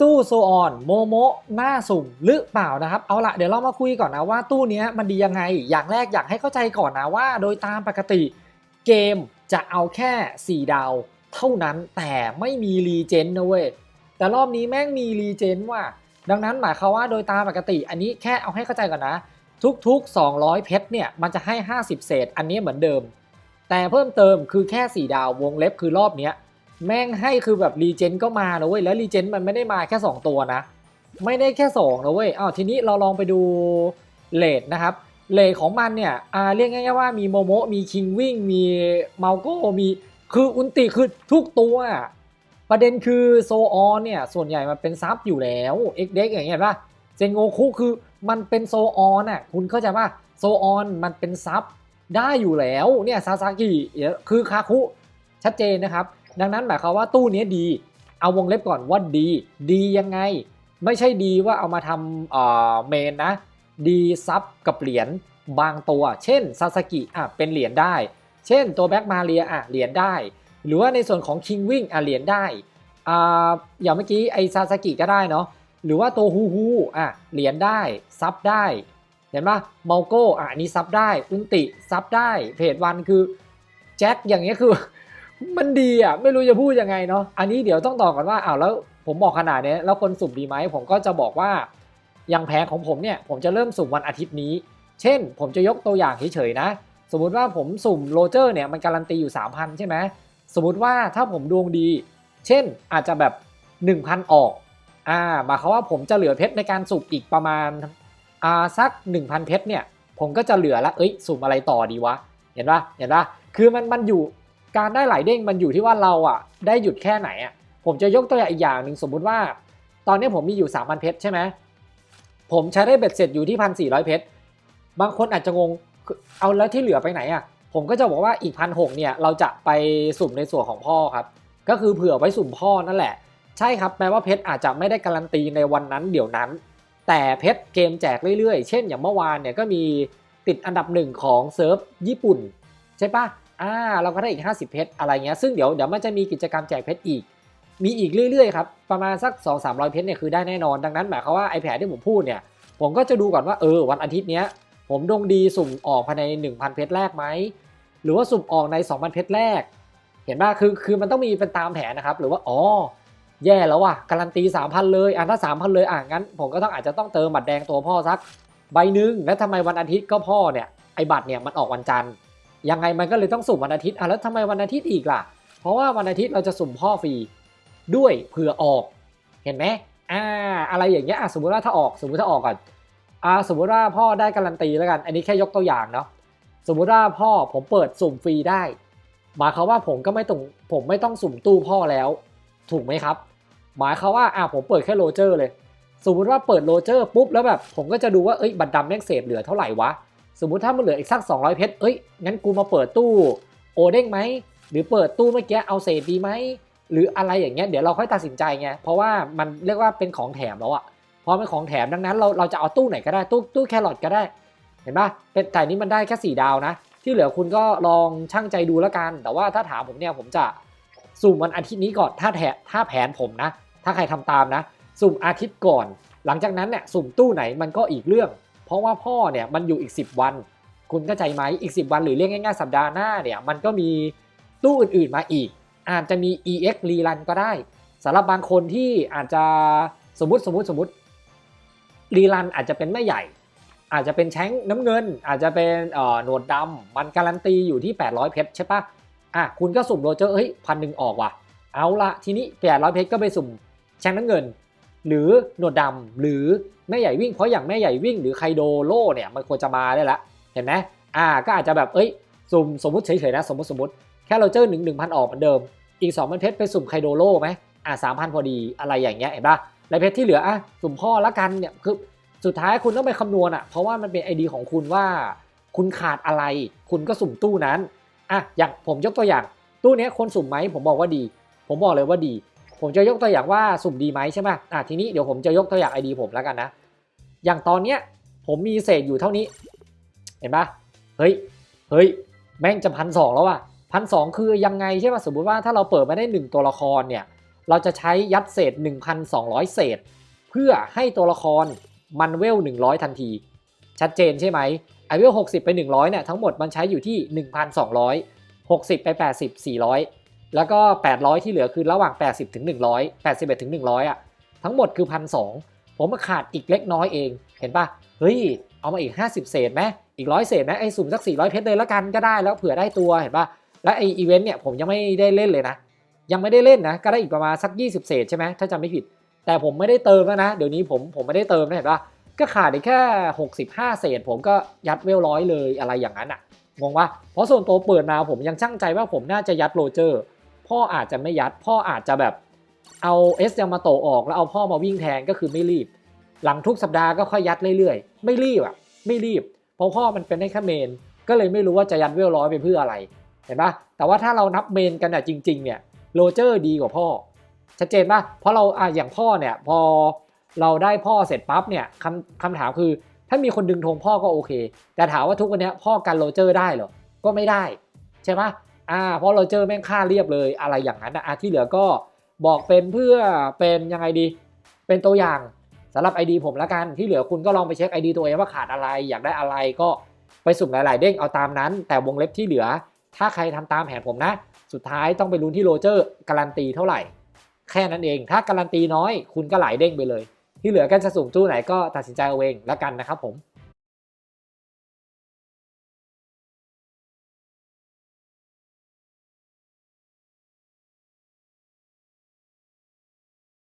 ตู้โซออนโมโมหน้าสุ่มหรือเปล่านะครับ เอาละเดี๋ยวเรามาคุยก่อนนะว่าตู้นี้มันดียังไง อย่างแรกอยากให้เข้าใจก่อนนะว่า โดยตามปกติเกมจะเอาแค่ 4 ดาว เท่านั้นแต่ไม่มีรีเจนนะเว้ย แต่รอบนี้แม่งมีรีเจนว่ะ ดังนั้นหมายความว่าโดยตามปกติอันนี้แค่เอาให้เข้าใจก่อนนะ ทุกๆ 200 เพชรเนี่ยมันจะให้ 50 เศษ อันนี้เหมือนเดิม แต่เพิ่มเติมคือแค่ 4 ดาววงเล็บคือรอบเนี้ย แม่งให้คือแบบรีเจนก็มานะเว้ยแล้วรีเจนมันไม่ได้มาแค่ 2 ตัวนะ ไม่ได้แค่2นะเว้ยอ้าวทีนี้เราลองไปดูเลดนะครับเลดของมันเนี่ยอ่าเรียกง่ายๆว่ามีโมโมมีคิงวิ่งมีเมาโก้มีคืออุนติคือทุกตัว ประเด็นคือโซออนเนี่ยส่วนใหญ่มันเป็นซับอยู่แล้วเอ็กเด็กอย่างเงี้ยป่ะเจงโงคุคือมันเป็นโซออนอะคุณเข้าใจป่ะโซออนมันเป็นซับได้อยู่แล้วเนี่ยซาซากิคือคาคุชัดเจนนะครับ ดังนั้นหมายความว่าตู้นี้ดี เอาวงเล็บก่อนว่าดี ดียังไง ไม่ใช่ดีว่าเอามาทำเอ่อเมนนะ ดีซับกับเหรียญบางตัว เช่นซาสกิอะเป็นเหรียญได้ เช่นตัวแบ็กมาเรียอะเหรียญได้ หรือว่าในส่วนของคิงวิ่งอะเหรียญได้อ่าอย่างเมื่อกี้ไอซาสกิก็ได้เนาะหรือว่าตัวฮูฮูอะเหรียญได้ซับได้เห็นปะเมาโก้อะอันนี้ซับได้อุนติซับได้เพจวันคือแจ็คอย่างเงี้ยคือ มันดีอะไม่รู้จะพูดยังไงเนาะอันนี้เดี๋ยวต้องตอบก่อนว่าอ้าวแล้วผมบอกขนาดนี้แล้วคนสุ่มดีไหมผมก็จะบอกว่าอย่างแผนของผมเนี่ยผมจะเริ่มสุ่มวันอาทิตย์นี้ เช่น ผมจะยกตัวอย่างเฉยๆนะ สมมุติว่าผมสุ่มโรเจอร์เนี่ยมันการันตีอยู่ 3,000 ใช่ไหมสมมุติว่าถ้าผมดวงดี เช่นอาจจะแบบ 1,000 ออกอ่าหมายความว่าผมจะเหลือเพชรในการสุ่มอีกประมาณอ่าสัก 1,000 เพชรเนี่ยผมก็จะเหลือละเอ้ยสุ่มอะไรต่อดีวะเห็นปะเห็นปะคือมันมันอยู่ การได้หลายเด้งมันอยู่ที่ว่าเราอะได้หยุดแค่ไหนอะผมจะยกตัวอย่างอีกอย่างหนึ่งสมมุติว่า ตอนนี้ผมมีอยู่3,000เพชรใช่ไหมผมใช้ได้เบ็ดเสร็จอยู่ที่1,400เพชรบางคนอาจจะงงเอาแล้วที่เหลือไปไหนอะผมก็จะบอกว่าอีกพันหเนี่ยเราจะไปสุ่มในส่วนของพ่อครับ ก็คือเผื่อไว้สุ่มพ่อนั่นแหละ ใช่ครับแม้ว่าเพชรอาจจะไม่ได้การันตีในวันนั้นเดี๋ยวนั้น แต่เพชรเกมแจกเรื่อยๆ เช่นอย่างเมื่อวานเนี่ยก็มีติดอันดับหนึ่งของเซิร์ฟญี่ปุ่น ใช่ปะ อ่าเราก็ได้อีก 50 เพชรอะไรเงี้ยซึ่งเดี๋ยวเดี๋ยวมันจะมีกิจกรรมแจกเพชรอีก มีอีกเรื่อยๆครับประมาณสัก 2 3 0 0 เพชรเนี่ยคือได้แน่นอนดังนั้นหมายความว่าไอแผนที่ผมพูดเนี่ยผมก็จะดูก่อนว่าเออวันอาทิตย์เนี้ยผมดวงดีสุ่มออกภายใน 1,000 เพชรแรกไหมหรือว่าสุ่มออกใน 2,000 เพชรแรก เห็นป่ะคือคือมันต้องมีเป็นตามแผนนะครับหรือว่าอ๋อแย่แล้วว่ะการันตี 3,000 เลยอะถ้า 3,000 เลยอะงั้น ผมก็ต้องอาจจะต้องเติมบัตรแดงตัวพ่อสักใบหนึ่งแล้วทำไมวันอาทิตย์ก็พ่อเนี่ยไอบัตรเนี่ยมันออกวันจันทร์ ยังไงมันก็เลยต้องสุ่มวันอาทิตย์อะแล้วทำไมวันอาทิตย์อีกล่ะ เพราะว่าวันอาทิตย์เราจะสุ่มพ่อฟรีด้วยเผื่อออก เห็นไหมอ่าอะไรอย่างเงี้ยสมมติว่าถ้าออกสมมติถ้าออกก่อนอ่าสมมติว่าพ่อได้การันตีแล้วกัน อันนี้แค่ยกตัวอย่างเนาะสมมุติว่าพ่อผมเปิดสุ่มฟรีได้หมายความว่าผมก็ไม่ต้องผมไม่ต้องสุ่มตู้พ่อแล้ว ถูกไหมครับ หมายความว่าอะผมเปิดแค่โรเจอร์เลย สมมุติว่าเปิดโรเจอร์ปุ๊บแล้วแบบผมก็จะดูว่าเอ้ยบัตรดำแม่งเศษเหลือเท่าไหร่วะ สมมุติถ้ามันเหลืออีกสัก 200 เพชร เอ้ย งั้นกูมาเปิดตู้โอเด้งไหม หรือเปิดตู้เมื่อกี้เอาเศษดีไหม หรืออะไรอย่างเงี้ย เดี๋ยวเราค่อยตัดสินใจไง เพราะว่ามันเรียกว่าเป็นของแถมแล้วอะพอเป็นของแถมดังนั้นเราเราจะเอาตู้ไหนก็ได้ ตู้ตู้แครอทก็ได้ เห็นปะเป็นแต่นี้มันได้แค่ 4 ดาวนะ ที่เหลือคุณก็ลองช่างใจดูแล้วกัน แต่ว่าถ้าถามผมเนี่ยผมจะสุ่มวันอาทิตย์นี้ก่อน ถ้าแถถ้าแผนผมนะ ถ้าใครทำตามนะ สุ่มอาทิตย์ก่อน หลังจากนั้นเนี่ยสุ่มตู้ไหนมันก็อีกเรื่อง เพราะว่าพ่อเนี่ยมันอยู่อีก 10 วัน คุณเข้าใจไหมอีก 10 วันหรือเรียกง่ายๆสัปดาห์หน้าเนี่ยมันก็มีตู้อื่นๆมาอีก อาจจะมี EX รีรันก็ได้สำหรับบางคนที่อาจจะสมมติสมมติสมมติรีรันอาจจะเป็นแม่ใหญ่ อาจจะเป็นแช้งน้ำเงิน อาจจะเป็นหนวดดำมันการันตีอยู่ที่ 800 เพชรใช่ปะอะคุณก็สุ่มโรเจอร์เฮ้ยพันหนึ่งออกว่ะ เอาละทีนี้ 800 เพชรก็ไปสุ่มแช้งน้ำเงิน หรือหนวดดำหรือแม่ใหญ่วิ่งเพราะอย่างแม่ใหญ่วิ่งหรือไคโดโลเนี่ยมันควรจะมาได้ละเห็นไหมอ่าก็อาจจะแบบเอ้ยสุ่มสมมติเฉยๆนะสมมติสมมติแค่โรเจอร์หนึ่งหนึ่งพันออกเหมือนเดิม อีก2พันเพชรไปสุ่มไคโดโลไหมอ่าสามพันพอดีอะไรอย่างเงี้ยเห็นปะและเพชรที่เหลืออะสุ่มพ่อละกันเนี่ยคือสุดท้ายคุณต้องไปคำนวณอะเพราะว่ามันเป็นไอเดียของคุณว่า คุณขาดอะไร คุณก็สุ่มตู้นั้นอะอย่างผมยกตัวอย่าง ตู้เนี้ยคนสุ่มไหมผมบอกว่าดี ผมบอกเลยว่าดี ผมจะยกตัวอย่างว่าสุ่มดีไหมใช่ไหมอะทีนี้เดี๋ยวผมจะยกตัวอย่างไอดีผมแล้วกันนะ อย่างตอนเนี้ยผมมีเศษอยู่เท่านี้ เห็นปะเฮ้ย เฮ้ย แม่งจะพันสองแล้วอะพันสองคือยังไงใช่ป่ะสมมติว่าถ้าเราเปิดมาได้หนึ่งตัวละครเนี่ย เราจะใช้ยัดเศษ 1,200 เศษ เพื่อให้ตัวละครมันเวล 100 ทันที ชัดเจนใช่ไหมไอเวล60 ไป 100เนี่ยทั้งหมดมันใช้อยู่ที่ 1,200 60 ไป 80 400 แล้วก็ 800 ที่เหลือคือระหว่าง 80ถึง100 81ถึง100อะทั้งหมดคือ1,200ผมมาขาดอีกเล็กน้อยเอง เห็นปะเฮ้ย เอามาอีก 50 เศษไหมอีกร้อยเศษไหมไอ้สุ่มสัก 400 เพชรเลยละกันก็ได้แล้วเผื่อได้ตัวเห็นปะและไออีเวนต์เนี่ยผมยังไม่ได้เล่นเลยนะ ยังไม่ได้เล่นนะ ก็ได้อีกประมาณสัก 20 เศษใช่ไหมถ้าจำไม่ผิด แต่ผมไม่ได้เติมแล้วนะ เดี๋ยวนี้ผมผมไม่ได้เติมนะเห็นปะก็ขาดอีกแค่ 65 เศษ ผมก็ยัดเวลร้อยเลยอะไรอย่างนั้นอะงงปะเพราะส่วนตัวเปิดมาผมยังช่างใจว่าผมน่าจะยัดโรเจอร์ พ่ออาจจะไม่ยัด พ่ออาจจะแบบเอาเอสยามาโตออกแล้วเอาพ่อมาวิ่งแทนก็คือไม่รีบ หลังทุกสัปดาห์ก็ค่อยยัดเรื่อยๆ ไม่รีบอะไม่รีบ เพราะพ่อมันเป็นได้แค่เมน ก็เลยไม่รู้ว่าจะยัดเวลร้อยไปเพื่ออะไรเห็นปะแต่ว่าถ้าเรานับเมนกันอะจริง ๆ เนี่ยโรเจอร์ดีกว่าพ่อ ชัดเจนปะเพราะเราอะอย่างพ่อเนี่ยพอเราได้พ่อเสร็จปั๊บเนี่ยคำคำถามคือ ถ้ามีคนดึงธงพ่อก็โอเค แต่ถามว่าทุกวันเนี้ยพ่อกันโรเจอร์ได้เหรอก็ไม่ได้ ใช่ปะ อ่าเพราะโรเจอร์แม่งค่าเรียบเลยอะไรอย่างนั้นนะอะที่เหลือก็บอกเป็นเพื่อเป็นยังไงดี เป็นตัวอย่างสำหรับ ID ผมละกันที่เหลือคุณก็ลองไปเช็ค ID ตัวเองว่าขาดอะไร อยากได้อะไรก็ไปสุ่มหลาย ๆ เด้งเอาตามนั้น แต่วงเล็บที่เหลือ ถ้าใครทำตามแผนผมนะ สุดท้ายต้องไปลุ้นที่โรเจอร์การันตีเท่าไหร่ แค่นั้นเอง ถ้าการันตีน้อย คุณก็หลายเด้งไปเลย ที่เหลือกันจะสุ่มตู้ไหนก็ตัดสินใจเอาเองล้วกันนะครับผม